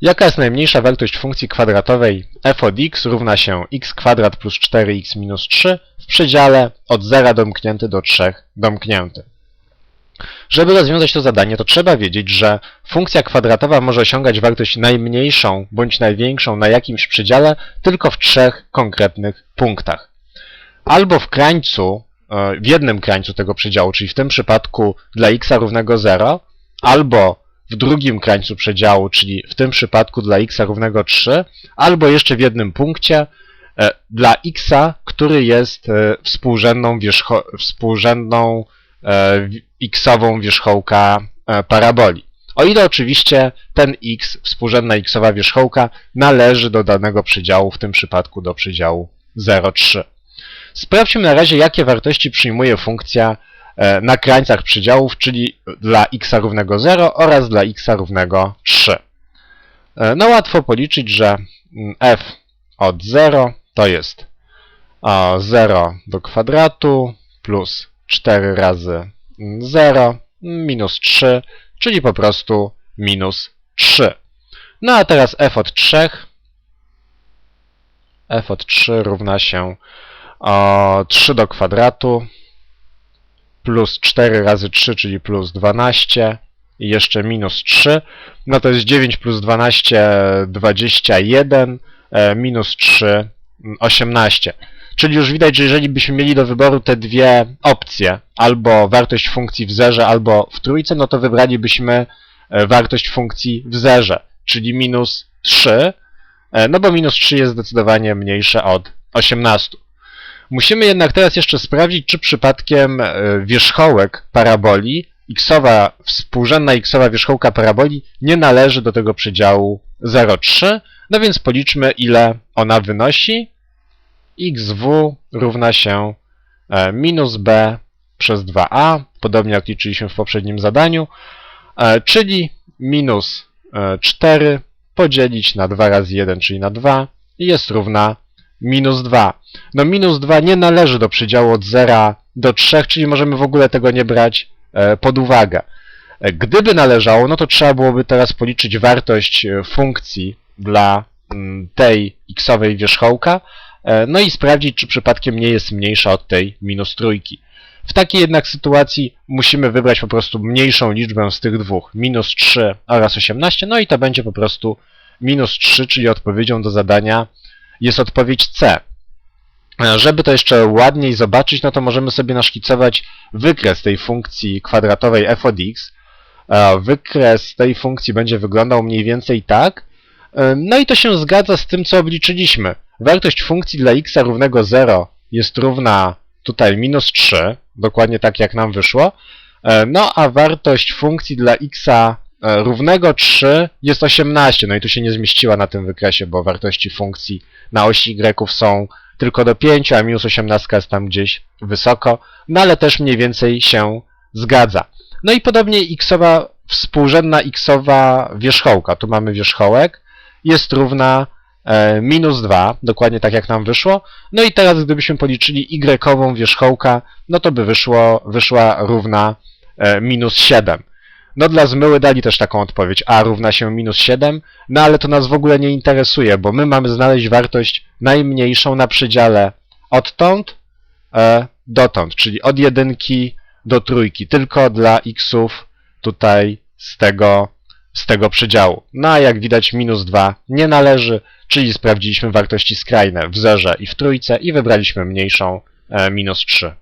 Jaka jest najmniejsza wartość funkcji kwadratowej f od x równa się x kwadrat plus 4x minus 3 w przedziale od 0 domknięty do 3 domknięty. Żeby rozwiązać to zadanie, to trzeba wiedzieć, że funkcja kwadratowa może osiągać wartość najmniejszą bądź największą na jakimś przedziale tylko w trzech konkretnych punktach. Albo w krańcu, e, w jednym krańcu tego przedziału, czyli w tym przypadku dla x równego 0, albo w drugim krańcu przedziału, czyli w tym przypadku dla x równego 3, albo jeszcze w jednym punkcie e, dla x, który jest e, współrzędną, wierzcho, współrzędną e, x-ową wierzchołka paraboli. O ile oczywiście ten x, współrzędna x-owa wierzchołka, należy do danego przedziału, w tym przypadku do przedziału 0,3. Sprawdźmy na razie, jakie wartości przyjmuje funkcja na krańcach przedziałów, czyli dla x równego 0 oraz dla x równego 3. E, No łatwo policzyć, że mm, f od 0 to jest o, 0 do kwadratu plus 4 razy 0 minus 3, czyli po prostu minus 3. No a teraz f od 3 f od 3 równa się o 3 do kwadratu plus 4 razy 3, czyli plus 12 i jeszcze minus 3. No to jest 9 plus 12, 21, e, minus 3, mm, 18. Czyli już widać, że jeżeli byśmy mieli do wyboru te dwie opcje, albo wartość funkcji w zerze, albo w trójce, no to wybralibyśmy e, wartość funkcji w zerze, czyli minus 3, e, no bo minus 3 jest zdecydowanie mniejsze od 18. Musimy jednak teraz jeszcze sprawdzić, czy przypadkiem e, wierzchołek paraboli, xowa, współrzędna xowa wierzchołka paraboli nie należy do tego przedziału 0,3. No więc policzmy, ile ona wynosi. xw równa się e, minus b przez 2a, podobnie jak liczyliśmy w poprzednim zadaniu, e, czyli minus e, 4 podzielić na 2 razy 1, czyli na 2 i jest równa minus 2. No minus 2 nie należy do przedziału od 0 do 3, czyli możemy w ogóle tego nie brać e, pod uwagę. E, Gdyby należało, no to trzeba byłoby teraz policzyć wartość e, funkcji dla mm, tej xowej wierzchołka, no i sprawdzić, czy przypadkiem nie jest mniejsza od tej minus trójki. W takiej jednak sytuacji musimy wybrać po prostu mniejszą liczbę z tych dwóch, minus 3 oraz 18, no i to będzie po prostu minus 3, czyli odpowiedzią do zadania jest odpowiedź C. E, Żeby to jeszcze ładniej zobaczyć, no to możemy sobie naszkicować wykres tej funkcji kwadratowej f od x. E, Wykres tej funkcji będzie wyglądał mniej więcej tak. E, No i to się zgadza z tym, co obliczyliśmy. Wartość funkcji dla x równego 0 jest równa tutaj minus 3, dokładnie tak jak nam wyszło. No a wartość funkcji dla x równego 3 jest 18. No i tu się nie zmieściła na tym wykresie, bo wartości funkcji na osi y są tylko do 5, a minus 18 jest tam gdzieś wysoko, no ale też mniej więcej się zgadza. No i podobnie xowa, współrzędna xowa wierzchołka, tu mamy wierzchołek, jest równa e, minus 2, dokładnie tak jak nam wyszło. No i teraz gdybyśmy policzyli y-ową wierzchołka, no to by wyszło, wyszła równa e, minus 7. No dla zmyły dali też taką odpowiedź, a równa się minus 7, no ale to nas w ogóle nie interesuje, bo my mamy znaleźć wartość najmniejszą na przedziale odtąd e, dotąd, czyli od jedynki do trójki, tylko dla xów tutaj z tego, z tego przedziału. No a jak widać minus 2 nie należy, czyli sprawdziliśmy wartości skrajne w zerze i w trójce i wybraliśmy mniejszą e, minus 3.